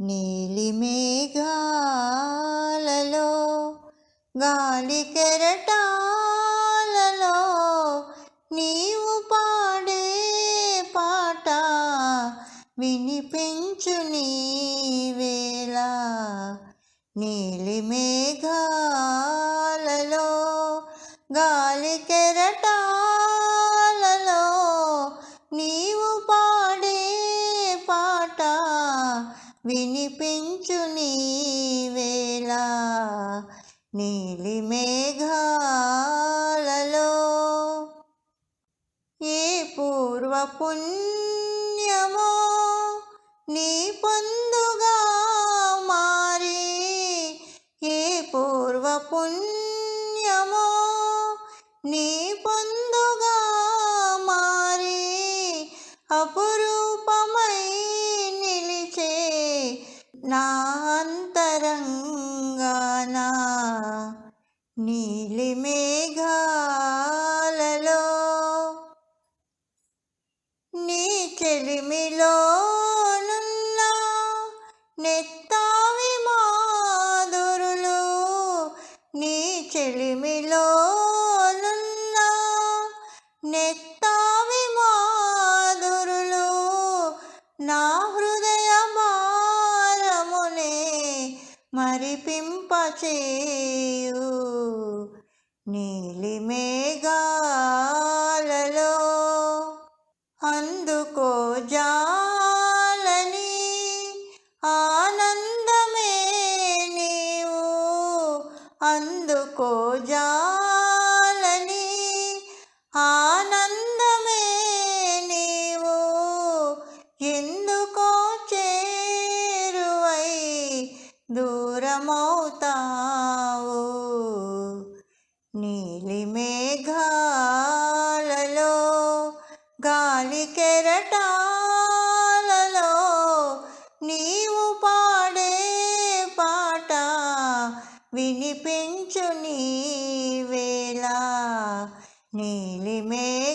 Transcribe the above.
నీలిమేఘాలలో గాలి కెరటాలలో నీవు పాడే పాట వినిపించు నీ వేళ. వినిపించు నీ వేళ నీలి మేఘాలలో. ఏ పూర్వపుణ్యమో నీ పొందుగా మారి ఏ పూర్వ పుణ్యమో నీ పొందుగా మారి అపు నాంతరంగాన నీలి మేఘాలలో నీ చెలిమిలో నెత్తావి మాధురులు నీ చెలిమిలో నెత్తావి మాధురులు నా మరిపింపచేయు. నీలి మేఘాలలో అందుకో జాలని ఆనందమే నీవు. అందుకో జాలని ఆనందమే నీవు. ఎందు దూరమవుతావు. నీలి మేఘాలలో గాలి కెరటాలలో నీవు పాడే పాట వినిపించు నీ వేళ. నీలి మేఘ